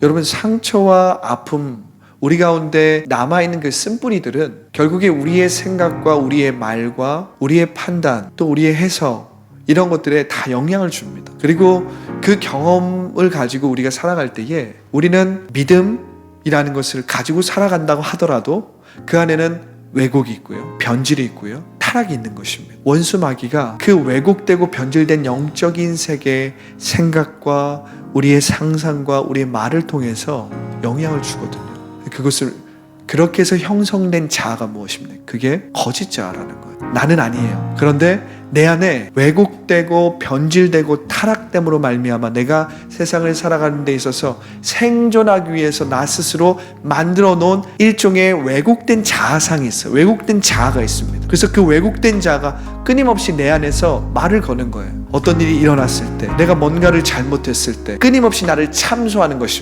여러분 상처와 아픔 우리 가운데 남아있는 그 쓴뿌리들은 결국에 우리의 생각과 우리의 말과 우리의 판단 또 우리의 해석 이런 것들에 다 영향을 줍니다. 그리고 그 경험을 가지고 우리가 살아갈 때에 우리는 믿음이라는 것을 가지고 살아간다고 하더라도 그 안에는 왜곡이 있고요. 변질이 있고요. 타락이 있는 것입니다. 원수 마귀가 그 왜곡되고 변질된 영적인 세계의 생각과 우리의 상상과 우리의 말을 통해서 영향을 주거든요. 그것을 그렇게 해서 형성된 자아가 무엇입니까? 그게 거짓 자아라는 거예요. 나는 아니에요. 그런데 내 안에 왜곡되고 변질되고 타락됨으로 말미암아 내가 세상을 살아가는 데 있어서 생존하기 위해서 나 스스로 만들어 놓은 일종의 왜곡된 자아상이 있어요. 왜곡된 자아가 있습니다. 그래서 그 왜곡된 자아가 끊임없이 내 안에서 말을 거는 거예요. 어떤 일이 일어났을 때, 내가 뭔가를 잘못했을 때 끊임없이 나를 참소하는 것입니다.